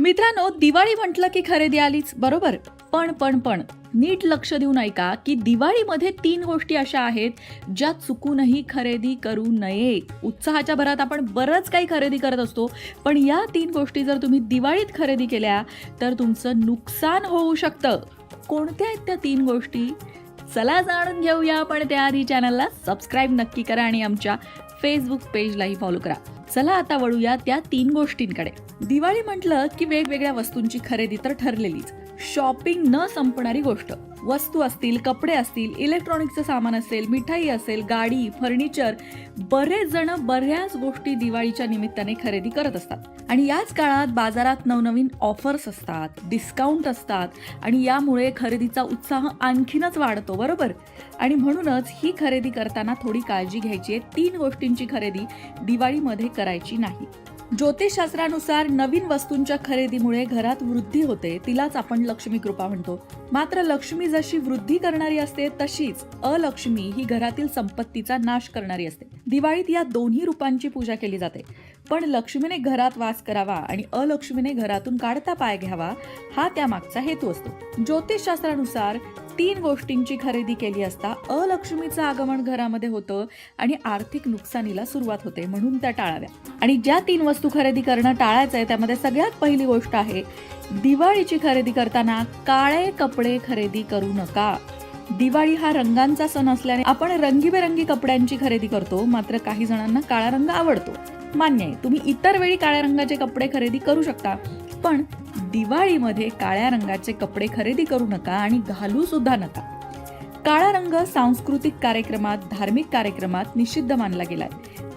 मित्रांनो दिवाळी म्हटलं की खरेदी आलीच बरोबर? पण पण पण नीट लक्ष देऊन ऐका की दिवाळीमध्ये तीन गोष्टी अशा आहेत ज्या चुकूनही खरेदी करू नये. उत्साहाच्या भरात आपण बरंच काही खरेदी करत असतो पण या तीन गोष्टी जर तुम्ही दिवाळीत खरेदी केल्या तर तुमचं नुकसान होऊ शकतं. कोणत्या आहेत त्या तीन गोष्टी? चला जाणून घेऊया पण त्याआधी चॅनलला सबस्क्राईब नक्की करा आणि आमच्या फेसबुक पेजलाही फॉलो करा. चला आता वळूया त्या तीन गोष्टींकडे. दिवाळी म्हटलं की वेगवेगळ्या वस्तूंची खरेदी तर ठरलेलीच. शॉपिंग न संपणारी गोष्ट. वस्तू असतील कपडे असतील इलेक्ट्रॉनिक्सचं सामान असेल मिठाई असेल गाडी फर्निचर बरेच जण बऱ्याच गोष्टी दिवाळीच्या निमित्ताने खरेदी करत असतात. आणि याच काळात बाजारात नवनवीन ऑफर्स असतात डिस्काउंट असतात आणि यामुळे खरेदीचा उत्साह आणखीनच वाढतो बरोबर? आणि म्हणूनच ही खरेदी करताना थोडी काळजी घ्यायची आहे. तीन गोष्टींची खरेदी दिवाळीमध्ये करायची नाही. ज्योतिषशास्त्रानुसार नवीन वस्तूंच्या खरेदीमुळे घरात वृद्धी होते तिलाच आपण लक्ष्मी कृपा म्हणतो. मात्र लक्ष्मी जशी वृद्धी करणारी असते तशीच अलक्ष्मी ही घरातील संपत्तीचा नाश करणारी असते. दिवाळीत या दोन्ही रूपांची पूजा केली जाते. पण लक्ष्मीने घरात वास करावा आणि अलक्ष्मीने घरातून काढता पाय घ्यावा हा त्यामागचा हेतू असतो. ज्योतिषशास्त्रानुसार तीन गोष्टींची खरेदी केली असता अलक्ष्मीचं आगमन घरामध्ये होतं आणि आर्थिक नुकसानीला सुरुवात होते म्हणून त्या टाळाव्या. आणि ज्या तीन वस्तू खरेदी करणं टाळायचं आहे त्यामध्ये सगळ्यात पहिली गोष्ट आहे दिवाळीची खरेदी करताना काळे कपडे खरेदी करू नका. दिवाळी हा रंगांचा सण असल्याने आपण रंगीबेरंगी कपड्यांची खरेदी करतो मात्र काही जणांना काळा रंग आवडतो. मान्य आहे तुम्ही इतर वेळी काळ्या रंगाचे कपडे खरेदी करू शकता पण दिवाळीमध्ये काळ्या रंगाचे कपडे खरेदी करू नका आणि घालू सुद्धा नका. काळा रंग सांस्कृतिक कार्यक्रमात धार्मिक कार्यक्रमात निषिद्ध मानला गेलाय.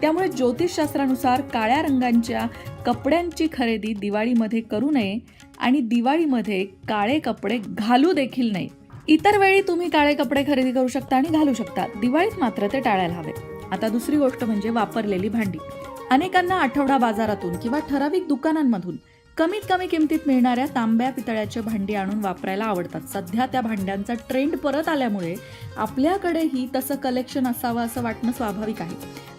त्यामुळे ज्योतिषशास्त्रानुसार काळ्या रंगांच्या कपड्यांची खरेदी दिवाळीमध्ये करू नये आणि दिवाळीमध्ये काळे कपडे घालू देखील नाही इतर वेळी तुम्ही काळे कपडे खरेदी करू शकता आणि घालू शकता. दिवाळीत मात्र ते टाळायला हवे. आता दुसरी गोष्ट म्हणजे वापरलेली भांडी. अनेकांना आठवडा बाजारातून किंवा ठराविक दुकानांमधून कमीत कमी किमतीत मिळणाऱ्या तांब्या पितळ्याचे भांडी आणून वापरायला आवडतात. सध्या त्या भांड्यांचा ट्रेंड परत आल्यामुळे आपल्याकडेही तसं कलेक्शन असावं असं वाटणं स्वाभाविक आहे.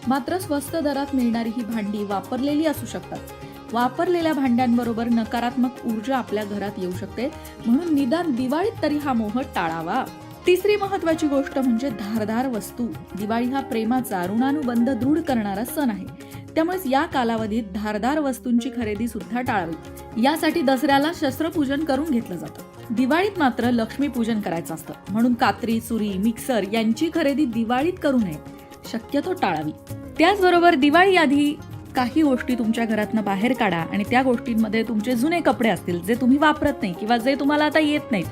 मात्र स्वस्त दरात मिळणारी ही भांडी वापरलेली असू शकतात. वापरलेल्या भांड्यांबरोबर नकारात्मक ऊर्जा आपल्या घरात येऊ शकते. म्हणून निदान दिवाळीत तरी हा मोह टाळावा. तिसरी महत्वाची गोष्ट म्हणजे धारदार वस्तू. दिवाळी हा प्रेमाचा ऋणानुबंध दृढ करणारा सण आहे. त्यामुळेच या कालावधीत धारदार वस्तूंची खरेदी सुद्धा टाळावी. यासाठी दसऱ्याला शस्त्रपूजन करून घेतलं जातं. दिवाळीत मात्र लक्ष्मी पूजन करायचं असतं. म्हणून कात्री सुरी मिक्सर यांची खरेदी दिवाळीत करू नये. शक्यतो टाळावी. त्याचबरोबर दिवाळी आधी काही गोष्टी तुमच्या घरातनं बाहेर काढा आणि त्या गोष्टींमध्ये तुमचे जुने कपडे असतील जे तुम्ही वापरत नाही किंवा जे तुम्हाला आता येत नाहीत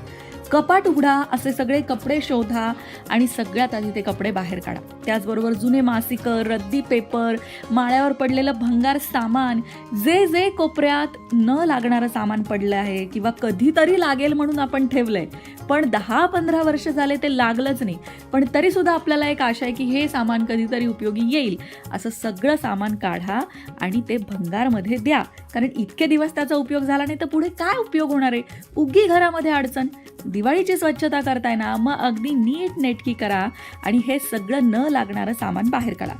कपाट उघडा असे सगळे कपडे शोधा आणि सगळ्यात आधी ते कपडे बाहेर काढा. त्याचबरोबर जुने मासिकं रद्दी पेपर माळ्यावर पडलेलं भंगार सामान जे जे कोपऱ्यात न लागणारं सामान पडलं आहे किंवा कधीतरी लागेल म्हणून आपण ठेवलंय पण दहा पंधरा वर्ष झाले ते लागलंच नाही. पण तरी सुद्धा आपल्याला एक आशा आहे की हे सामान कधीतरी उपयोगी येईल. असं सगळं सामान काढा आणि ते भंगारमध्ये द्या. कारण इतके दिवस त्याचा उपयोग झाला नाही तर पुढे काय उपयोग होणार आहे? उगी घरामध्ये अडचण. दिवाळीची स्वच्छता करताय ना मग अगदी नीट नेटकी करा आणि हे सगळं न लागणारं सामान बाहेर काढा.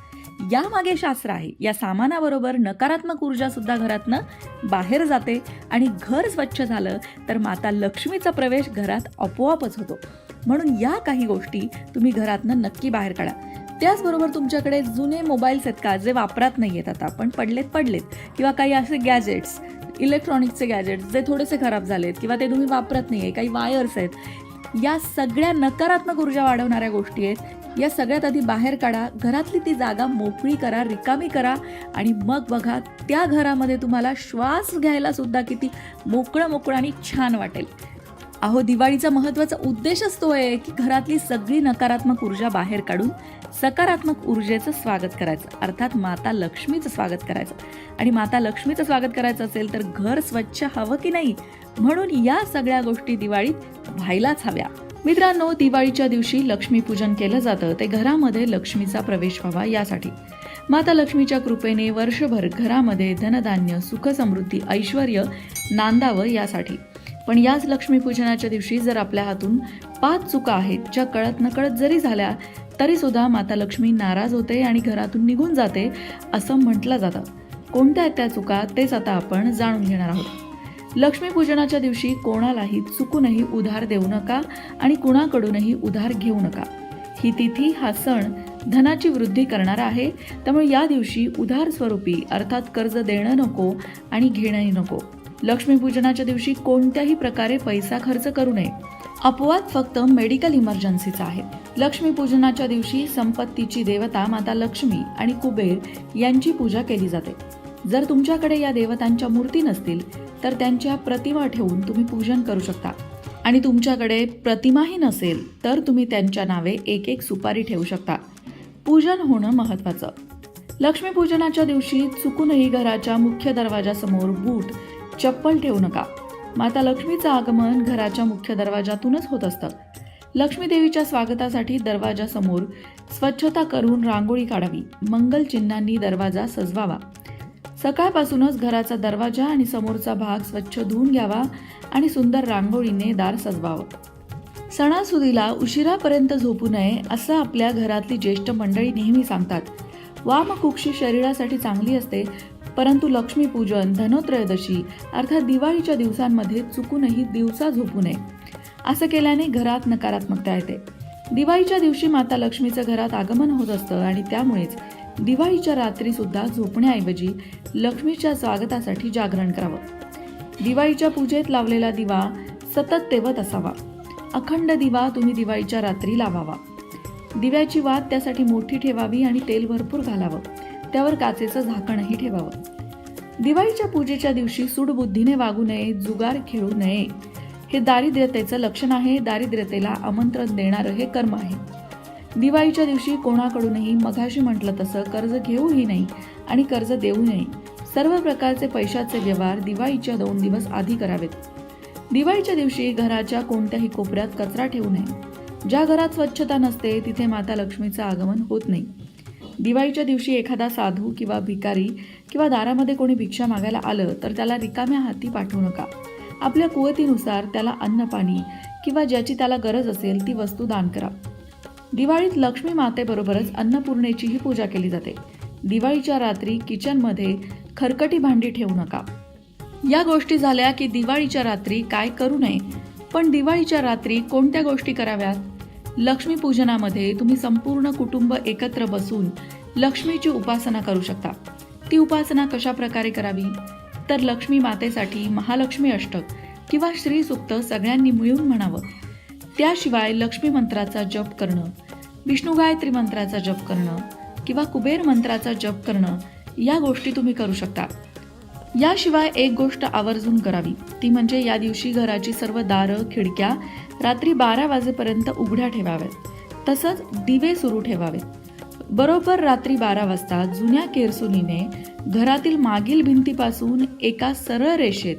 यामागे शास्त्र आहे. या सामानाबरोबर नकारात्मक ऊर्जा सुद्धा घरातनं बाहेर जाते आणि घर स्वच्छ झालं तर माता लक्ष्मीचा प्रवेश घरात आपोआपच होतो. म्हणून या काही गोष्टी तुम्ही घरातनं नक्की बाहेर काढा. त्याचबरोबर तुमच्याकडे जुने मोबाईल्स आहेत का जे वापरात नाही आहेत आता पण पडलेत पडलेत किंवा काही असे गॅजेट्स इलेक्ट्रॉनिक्सचे गॅजेट्स जे थोडेसे खराब झालेत किंवा ते तुम्ही वापरत नाही आहे काही वायर्स आहेत या सगळ्या नकारात्मक ऊर्जा वाढवणाऱ्या गोष्टी आहेत या सगळ्यात आधी बाहेर काढा. घरातली ती जागा मोकळी करा रिकामी करा आणि मग बघा त्या घरामध्ये तुम्हाला श्वास घ्यायला सुद्धा किती मोकळं मोकळं आणि छान वाटेल. अहो दिवाळीचा महत्त्वाचा उद्देशच तो आहे की घरातली सगळी नकारात्मक ऊर्जा बाहेर काढून सकारात्मक ऊर्जेचं स्वागत करायचं. अर्थात माता लक्ष्मीचं स्वागत करायचं. आणि माता लक्ष्मीचं स्वागत करायचं असेल तर घर स्वच्छ हवं की नाही? म्हणून या सगळ्या गोष्टी दिवाळीत व्हायलाच हव्या. मित्रांनो दिवाळीच्या दिवशी लक्ष्मीपूजन केलं जातं. ते घरामध्ये लक्ष्मीचा प्रवेश व्हावा यासाठी. माता लक्ष्मीच्या कृपेने वर्षभर घरामध्ये धनधान्य सुखसमृद्धी ऐश्वर नांदावं यासाठी. पण याच लक्ष्मीपूजनाच्या दिवशी जर आपल्या हातून पाच चुका आहेत ज्या कळत नकळत जरी झाल्या तरी सुद्धा माता लक्ष्मी नाराज होते आणि घरातून निघून जाते असं म्हटलं जातं. कोणत्या त्या चुका तेच आता आपण जाणून घेणार आहोत. लक्ष्मीपूजनाच्या दिवशी कोणालाही चुकूनही उधार देऊ नका आणि कुणाकडूनही उधार घेऊ नका. ही तिथी हा सण धनाची वृद्धी करणारा आहे. त्यामुळे या दिवशी उधार स्वरूपी अर्थात कर्ज देणं नको आणि घेणंही नको. लक्ष्मीपूजनाच्या दिवशी कोणत्याही प्रकारे पैसा खर्च करू नये. अपवाद फक्त मेडिकल इमर्जन्सीचा आहे. लक्ष्मीपूजनाच्या दिवशी संपत्तीची देवता माता लक्ष्मी आणि कुबेर यांची पूजा केली जाते. जर तुमच्याकडे या देवतांच्या मूर्ती नसतील तर त्यांच्या प्रतिमा ठेवून तुम्ही पूजन करू शकता. आणि तुमच्याकडे प्रतिमाही नसेल तर तुम्ही त्यांच्या नावे एक एक सुपारी ठेवू शकता. पूजन होणं महत्त्वाचं. लक्ष्मीपूजनाच्या दिवशी चुकूनही घराच्या मुख्य दरवाजासमोर बूट चप्पल ठेवू नका. माता लक्ष्मीचं आगमन घराच्या मुख्य दरवाजातूनच होत असतं. लक्ष्मी देवीच्या स्वागतासाठी दरवाजासमोर स्वच्छता करून रांगोळी काढावी. मंगल चिन्हांनी दरवाजा सजवावा. सकाळपासूनच घराचा दरवाजा आणि समोरचा भाग स्वच्छ धुवून घ्यावा आणि सुंदर रांगोळीने दार सजवावं. सणासुदीला उशिरापर्यंत झोपू नये असं आपल्या घरातली ज्येष्ठ मंडळी नेहमी सांगतात. वामकुक्षी शरीरासाठी चांगली असते परंतु लक्ष्मीपूजन धनोत्रयोदशी अर्थात दिवाळीच्या दिवसांमध्ये चुकूनही दिवसा झोपू नये. असं केल्याने घरात नकारात्मकता येते. दिवाळीच्या दिवशी माता लक्ष्मीचं घरात आगमन होत असतं आणि त्यामुळेच दिवाळीच्या रात्री सुद्धा झोपण्याऐवजी लक्ष्मीच्या स्वागतासाठी जागरण करावं. दिवाळीच्या पूजेत लावलेला दिवा सतत तेवत असावा. अखंड दिवा तुम्ही दिवाळीच्या रात्री लावावा. दिव्याची वात त्यासाठी मोठी ठेवावी आणि तेल भरपूर घालावं. त्यावर काचेचं झाकणही ठेवावं. दिवाळीच्या पूजेच्या दिवशी सूडबुद्धीने वागू नये जुगार खेळू नये. हे दारिद्र्यतेचं लक्षण आहे. दारिद्र्यतेला आमंत्रण देणारं हे कर्म आहे. दिवाळीच्या दिवशी कोणाकडूनही मघाशी म्हटलं तसं कर्ज घेऊही नाही आणि कर्ज देऊ नये सर्व प्रकारचे पैशाचे व्यवहार दिवाळीच्या दोन दिवस आधी करावेत. दिवाळीच्या दिवशी घराच्या कोणत्याही कोपऱ्यात कचरा ठेवू नये. ज्या घरात स्वच्छता नसते तिथे माता लक्ष्मीचं आगमन होत नाही. दिवाळीच्या दिवशी एखादा साधू किंवा भिकारी किंवा दारामध्ये कोणी भिक्षा मागायला आलं तर त्याला रिकाम्या हाती पाठवू नका. आपल्या कुवतीनुसार त्याला अन्न पाणी किंवा ज्याची त्याला गरज असेल ती वस्तू दान करा. दिवाळीत लक्ष्मी मातेबरोबरच अन्नपूर्णेचीही पूजा केली जाते. दिवाळीच्या रात्री किचनमध्ये खरकटी भांडी ठेवू नका. या गोष्टी झाल्या की दिवाळीच्या रात्री काय करू नये पण दिवाळीच्या रात्री कोणत्या गोष्टी कराव्यात? लक्ष्मीपूजनामध्ये तुम्ही संपूर्ण कुटुंब एकत्र बसून लक्ष्मीची उपासना करू शकता. ती उपासना कशा प्रकारे करावी? तर लक्ष्मी मातेसाठी महालक्ष्मी अष्टक किंवा श्रीसुक्त सगळ्यांनी मिळून म्हणावं. त्याशिवाय लक्ष्मी मंत्राचा जप करणं विष्णू गायत्री मंत्राचा जप करणं किंवा कुबेर मंत्राचा जप करणं या गोष्टी तुम्ही करू शकता. याशिवाय एक गोष्ट आवर्जून करावी. ती म्हणजे या दिवशी घराची सर्व दारं खिडक्या रात्री बारा वाजेपर्यंत उघड्या ठेवाव्यात. तसंच दिवे सुरू ठेवावेत बरोबर रात्री बारा वाजता जुन्या केरसुनीने घरातील मागील भिंतीपासून एका सरळ रेषेत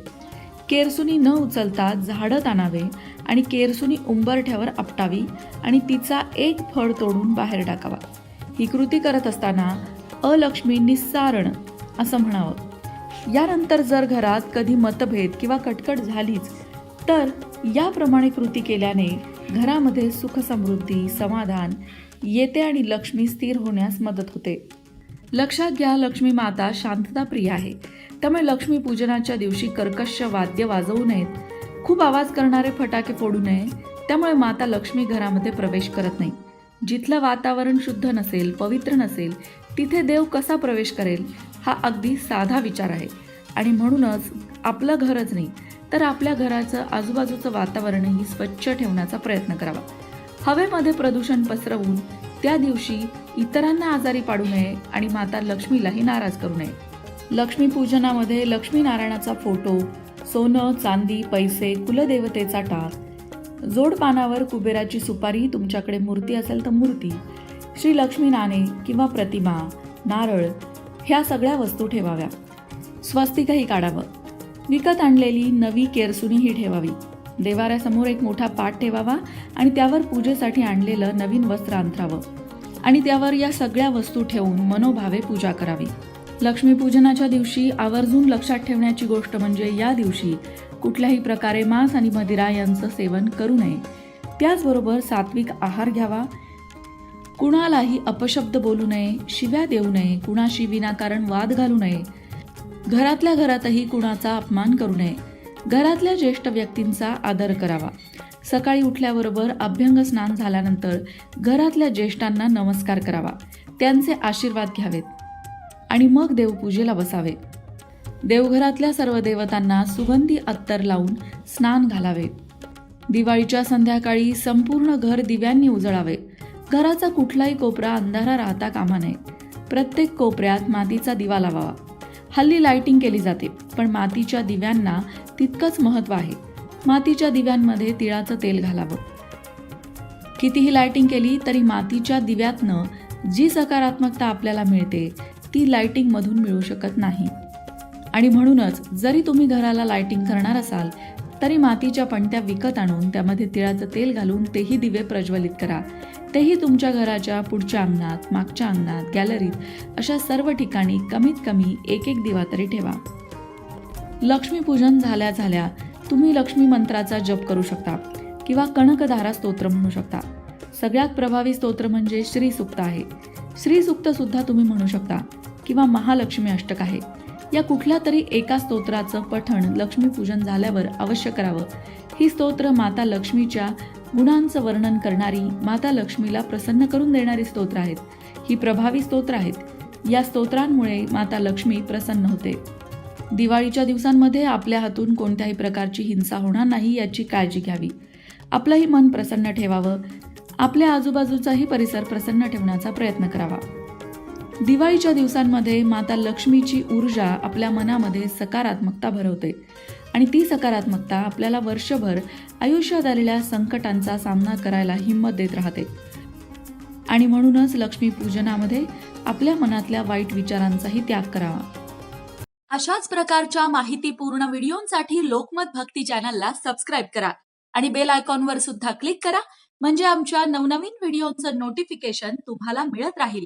केरसुनी न उचलता झाडत आणावे आणि केरसुनी उंबरठ्यावर आपटावी आणि तिचा एक फळ तोडून बाहेर टाकावा. ही कृती करत असताना अलक्ष्मी निस्सारण असं म्हणावं. यानंतर जर घरात कधी मतभेद किंवा कटकट झालीच तर याप्रमाणे कृती केल्याने घरामध्ये सुखसमृद्धी समाधान येते आणि लक्ष्मी स्थिर होण्यास मदत होते. लक्षात घ्या लक्ष्मी माता शांतता प्रिय आहे. त्यामुळे लक्ष्मी पूजनाच्या दिवशी कर्कश वाद्य वाजवू नयेत. खूप आवाज करणारे फटाके फोडू नये त्यामुळे माता लक्ष्मी घरामध्ये प्रवेश करत नाही. जिथलं वातावरण शुद्ध नसेल पवित्र नसेल तिथे देव कसा प्रवेश करेल हा अगदी साधा विचार आहे. आणि म्हणूनच आपलं घरच नाही तर आपल्या घराचं आजूबाजूचं वातावरणही स्वच्छ ठेवण्याचा प्रयत्न करावा. हवेमध्ये प्रदूषण पसरवून त्या दिवशी इतरांना आजारी पाडू नये आणि माता लक्ष्मीलाही नाराज करू नये. लक्ष्मीपूजनामध्ये लक्ष्मीनारायणाचा फोटो सोनं चांदी पैसे कुलदेवतेचा टाक जोडपानावर कुबेराची सुपारी तुमच्याकडे मूर्ती असेल तर मूर्ती. श्री लक्ष्मी नाणे किंवा प्रतिमा नारळ ह्या सगळ्या वस्तू ठेवाव्या. स्वस्तिकही काढावं. विकत आणलेली नवी केरसुनीही ठेवावी. देवाऱ्यासमोर एक मोठा पाट ठेवावा आणि त्यावर पूजेसाठी आणलेलं नवीन वस्त्र अंतरावं. आणि त्यावर या सगळ्या वस्तू ठेवून मनोभावे पूजा करावी. लक्ष्मीपूजनाच्या दिवशी आवर्जून लक्षात ठेवण्याची गोष्ट म्हणजे या दिवशी कुठल्याही प्रकारे मांस आणि मदिरा यांचं सेवन करू नये. त्याचबरोबर सात्विक आहार घ्यावा. कुणालाही अपशब्द बोलू नये शिव्या देऊ नये कुणाशी विनाकारण वाद घालू नये. घरातल्या घरातही कुणाचा अपमान करू नये. घरातल्या ज्येष्ठ व्यक्तींचा आदर करावा. सकाळी उठल्याबरोबर अभ्यंग स्नान झाल्यानंतर घरातल्या ज्येष्ठांना नमस्कार करावा. त्यांचे आशीर्वाद घ्यावेत. आणि मग देवपूजेला बसावे. देवघरातल्या सर्व देवतांना सुगंधी अत्तर लावून स्नान घालावे. दिवाळीच्या संध्याकाळी संपूर्ण घर दिव्यांनी उजळावे. घराचा कुठलाही कोपरा अंधारा राहता कामा नये. प्रत्येक कोपऱ्यात मातीचा दिवा लावावा. हल्ली लाइटिंग केली जाते पण मातीच्या दिव्यांना तितकंच महत्त्व आहे. मातीच्या दिव्यांमध्ये तिळाचं तेल घालावं. कितीही लाइटिंग केली तरी मातीच्या दिव्यातनं जी सकारात्मकता आपल्याला मिळते ती लायटिंगमधून मिळू शकत नाही. आणि म्हणूनच जरी तुम्ही घराला लायटिंग करणार असाल तरी मातीच्या पणत्या विकत आणून त्यामध्ये तिळाचं तेल घालून तेही दिवे प्रज्वलित करा. तेही तुमच्या घराच्या पुढच्या अंगणात मागच्या अंगणात गॅलरीत अशा सर्व ठिकाणी कमीत कमी एक एक दिवा तरी ठेवा. लक्ष्मीपूजन झाल्या झाल्या तुम्ही लक्ष्मी मंत्राचा जप करू शकता किंवा कणकधारा स्तोत्र म्हणू शकता. सगळ्यात प्रभावी स्तोत्र म्हणजे श्रीसुक्त आहे. श्री सुद्धा तुम्ही म्हणू शकता. किंवा महालक्ष्मी अष्टक आहे. या कुठल्या तरी एका स्तोत्राचं पठण लक्ष्मीपूजन झाल्यावर अवश्य करावं. ही स्तोत्र माता लक्ष्मीच्या गुणांचं वर्णन करणारी माता लक्ष्मीला प्रसन्न करून देणारी स्तोत्र आहेत. ही प्रभावी स्तोत्र आहेत. या स्तोत्रांमुळे माता लक्ष्मी प्रसन्न होते. दिवाळीच्या दिवसांमध्ये आपल्या हातून कोणत्याही प्रकारची हिंसा होणार नाही याची काळजी घ्यावी. आपलंही मन प्रसन्न ठेवावं. आपल्या आजूबाजूचाही परिसर प्रसन्न ठेवण्याचा प्रयत्न करावा. दिवाळीच्या दिवसांमध्ये माता लक्ष्मीची ऊर्जा आपल्या मनामध्ये सकारात्मकता भरवते. आणि ती सकारात्मकता आपल्याला वर्षभर आयुष्यात आलेल्या संकटांचा सामना करायला हिंमत देत राहते. आणि म्हणूनच लक्ष्मी पूजनामध्ये आपल्या मनातल्या वाईट विचारांचाही त्याग करावा. अशाच प्रकारच्या माहितीपूर्ण व्हिडिओंसाठी लोकमत भक्ती चॅनलला सबस्क्राईब करा आणि बेल आयकॉनवर सुद्धा क्लिक करा म्हणजे आमच्या नवनवीन व्हिडिओचं नोटिफिकेशन तुम्हाला मिळत राहील.